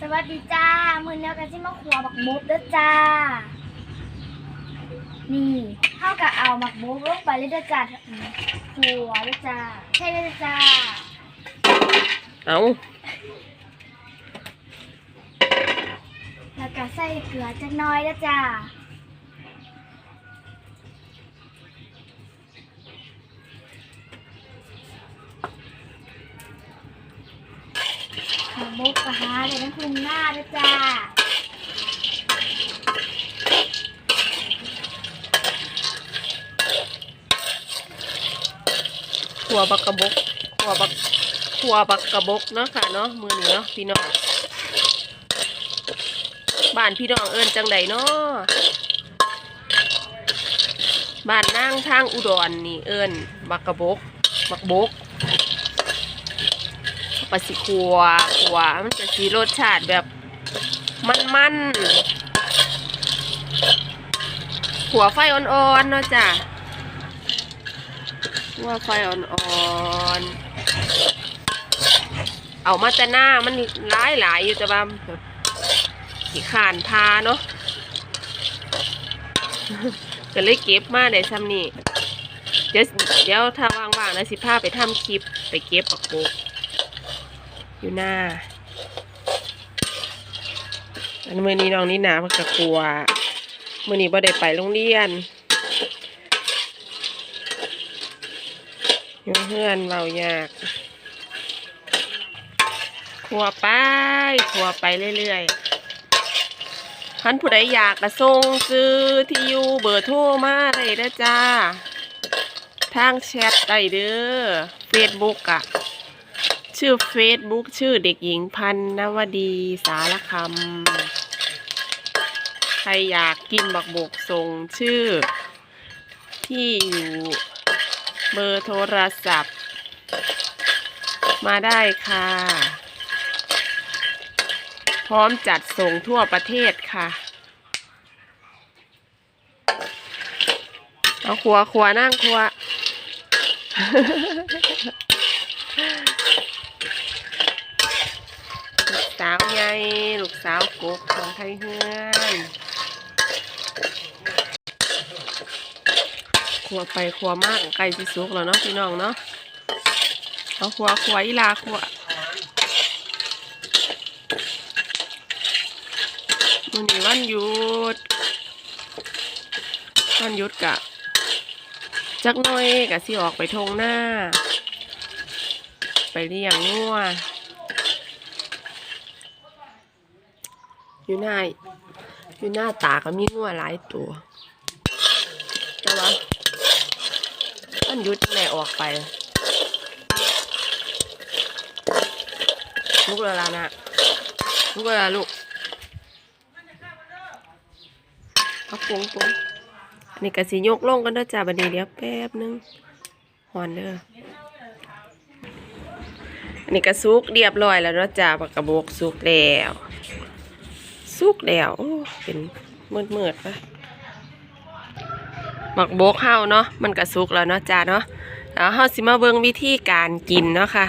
สวัสดีจ้า มือเนี้ยกันที่มาขัวบักมุกเด้อจ้า นี่เท่ากับเอาหมักมุกลงไปเลยเด้อจ้าขัวเด้อจ้าใช่เลยเด้อจ้า เอาแล้วก็ใส่เกลือจักหน้อยเด้อจ้า เดี๋ยวน้ำพุงหน้าด้อจ้าขัวบักกระบกขัวบักขัวบักกระบกเนาะค่ะเนาะมือนี้เนาะพี่น้องบ้านพี่น้องเอิญจังใดเนาะบ้านนั่งทางอุดรนี่เอิญบักกระบกบักบก ปลาสิขัวขัวมันจะสีรสชาติแบบมันๆขัวไฟอ่อนๆเนาะจ้ะว่าไฟอ่อนๆเอามาแต่หน้ามันหลายหลายๆอยู่แต่ว่าขี้ขานทาเนาะก็เลยเก็บมาได้ซ้ำนี่เดี๋ยวเดี๋ยวถ้าว่างๆแล้วสิพาไปทำคลิปไปเก็บปักโบก อยู่หน้า อันมื่อนี้น้องนี่หนาเพักกลัวมื่อนี้บ่ได้ไปโรงเรียนอยู่เพื่อนเบายากขัวไปขัวไปเรื่อยๆพันผู้ใดอยากกระส่งซื้อที่อยู่เบอร์โทรมาได้เด้อจ้า ทางแชทได้เด้อเฟซบุ๊กอะ ชื่อเฟซบุ๊กชื่อเด็กหญิงพันนวดีสารคำใครอยากกินบักบกส่งชื่อ ที่อยู่เบอร์โทรศัพท์ มาได้ค่ะ พร้อมจัดส่งทั่วประเทศค่ะเอาครัวครัวนั่งครัว ลูก สาวใหญ่ลูกสาวกกของไทยเฮือนครัวไปครัวมากไก่สิสุกแล้วเนาะพี่น้องเนาะเอาครัวครัวอีลาครัวมันนี้วันหยุดวันหยุดกะจักน้อยกะสิออกไปทงหน้า ไปเลี้ยงงัว อยู่หน้าอยู่หน้าตาก็มีงัวหลายตัวแต่ว่ามันยุดแม่ออกไปลูกเวลานะลูกเวลาลูกเอาปุ้งปุ้งอันนี่ก็สิยกลงกันเด้อจ้าบัดนี้เดี๋ยวแป๊บนึงหอนเด้ออันนี้ก็สุกเรียบร้อยแล้วเนาะจ้าปากกระบอกสุกแล้ว สุกแล้ว เป็นมืดมืดปะหมักโบกเฮาเนาะมันก็สุกแล้วเนาะจ้าเนาะแล้วเฮาสิมาเบิ่งวิธีการกินเนาะค่ะ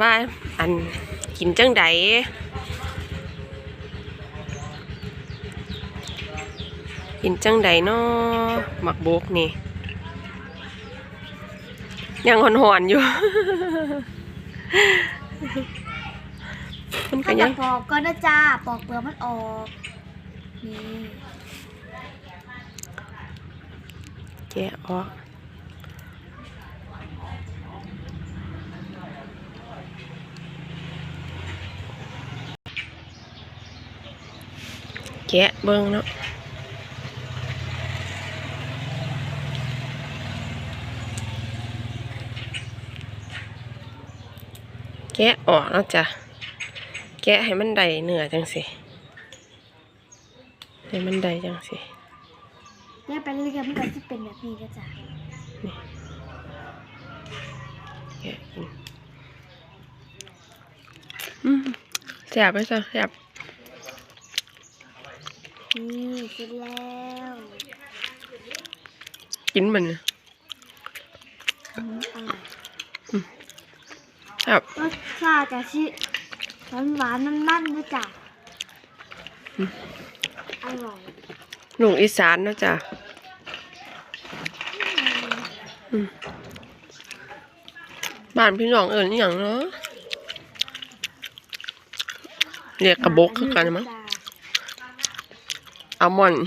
ว่าอันกินจังใดกินจังใดเนาะหมักโบกนี่ยังหอนๆอยู่ มันก็ถ้ายัจะงปอกก็นะจ้าปอกเปลือกมันออกนี่แกะออกแกะเบิ่งเนาะแกะออกแล้วจ้ะ แกะให้มันได้เนื้อจังสิให้มันได้จังสิเนี่ยไปเรื่อยๆมันก็จะเป็นแบบนี้นะจ้าแกะกินอืมแซ่บไหมจ๊ะแซ่บนี่เสร็จแล้วกินมันอืมอร่อยแซ่บรสชาติจะชิ หวานหวานมันมันๆด้วยจ้ะอร่อยลูกอีสานเนาะจ้ะบ้านพี่น้องเอิญอหย่างเนาะเรียกกระบกคือกันมั้งอัลมอนด์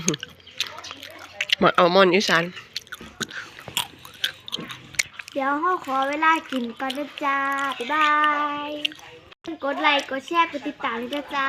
มาอัลมอนด์อีสานเดี๋ยวห้อขอเวลากินก่อนนะจ้าบ๊ายบาย กดไลค์ กดแชร์ กดติดตามด้วยจ้า